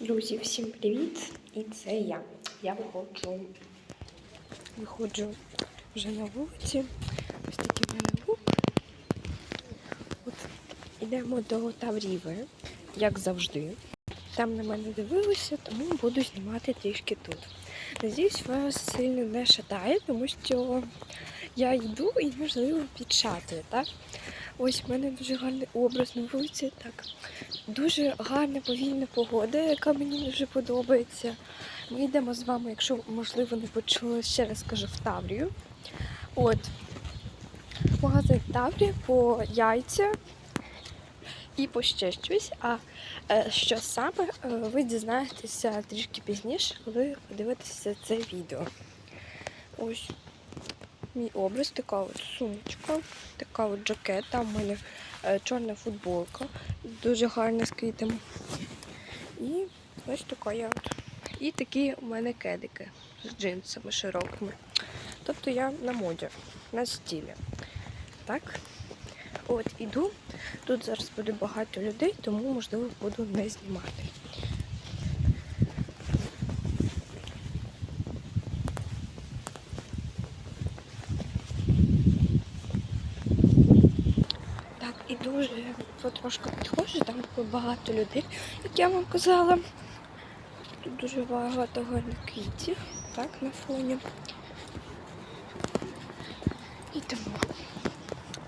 Друзі, всім привіт! І це я. Я виходжу, виходжу вже на вулиці. Ось такий в мене лук. От ідемо до Тавріви, як завжди. Там на мене дивилися, тому буду знімати трішки тут. Надіюсь, вас сильно не шатає, тому що я йду і можливо підшатує, так? Ось в мене дуже гарний образ на вулиці. Так, дуже гарна повільна погода, яка мені дуже подобається. Ми йдемо з вами, якщо можливо не почули, ще раз скажу в Таврію. От магазин Таврія по яйця і по ще щось. А е, що саме е, ви дізнаєтеся трішки пізніше, коли подивитеся це відео. Ось мій образ, така от сумочка, така от жакет, там в мене е, чорна футболка, дуже гарна з квітами. І ось така я от. І такі у мене кедики з джинсами широкими. Тобто я на моді, на стілі. Так? От, іду. Тут зараз буде багато людей, тому можливо буду не знімати. Так, і дуже потрошку підходжу, там багато людей, як я вам казала. Тут дуже багато гарних квітів, так, на фоні. І тому.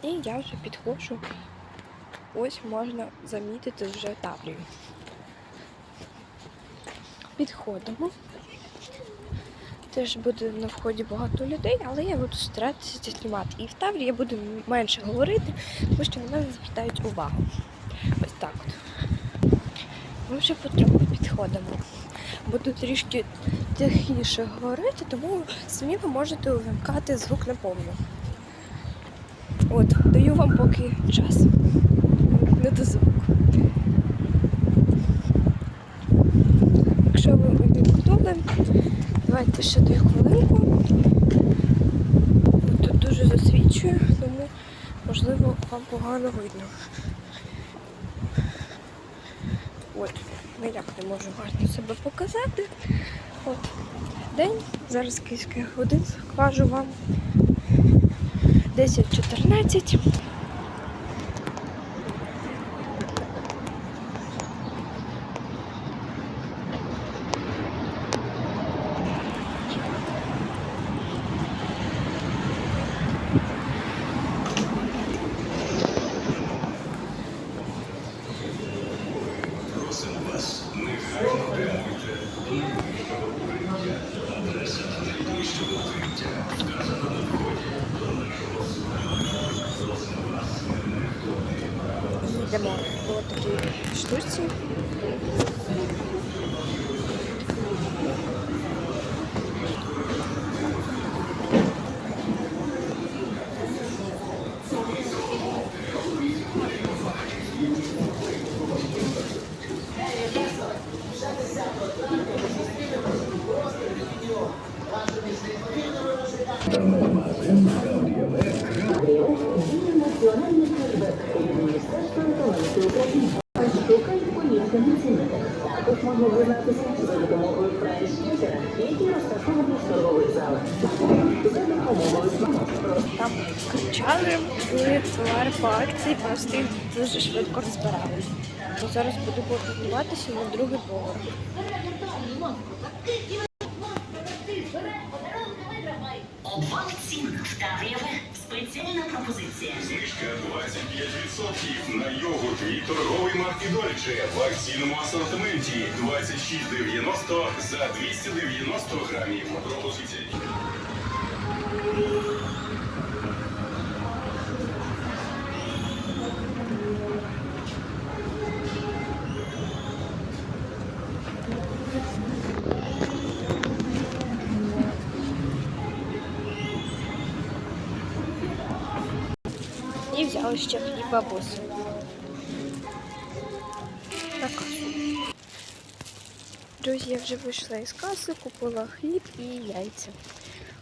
І я вже підходжу. Ось можна замітити вже таврію. Підходимо. Теж буде на вході багато людей, але я буду старатися це знімати. І в Таврі я буду менше говорити, тому що на мене звертають увагу. Ось так от. Ми вже потроху підходимо. Буду трішки тихіше говорити, тому самі ви можете увімкати звук на повну. От, даю вам поки час. Не до звуку. Якщо ви увімкнули, давайте ще дві хвилинку. Тут дуже засвічує, тому можливо вам погано видно. От, ніяк не можу гарно себе показати. От, день, зараз кілька годин скажу вам. 10-14. Найближчого по такій на смартфону. Там кричали, були товари по акції, просто їх дуже швидко розбирали. Зараз буду підніматися на другий поверх. Обвал цін в Таврієве. Спеціальна пропозиція. Знижка 25% на йогурт від торгової марки Дольче в акційному асортименті 26,90 за 290 грамів. Пропозиція. І взяли ще хліб бабусі. На. Друзі, я вже вийшла із каси, купила хліб і яйця.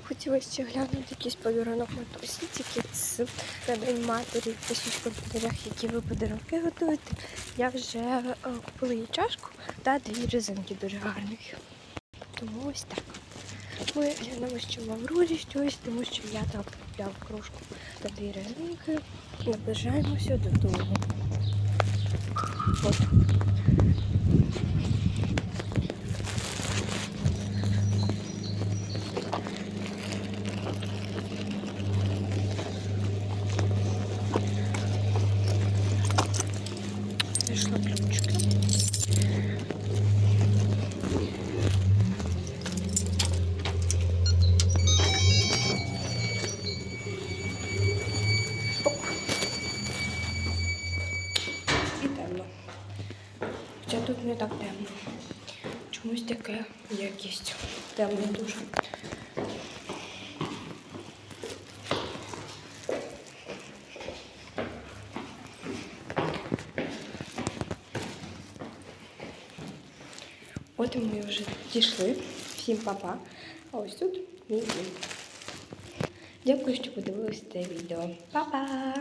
Хотіла ще глянути якийсь подарунок матусі, тільки з на День матері, пишіть в коментарях, які ви подарунки готуєте. Я вже е, купила їй чашку та дві резинки дуже гарних. Тому ось так. Ми глянемо, що в Аврорі щось, тому що я там купляв кружку та дві резинки. Наближаємося додому. От. Не так темно. Чомусь таке якість темне дуже. От ми вже дійшли. Всім па-па. А ось тут мій дім. Дякую, що подивилися це відео. Па-па!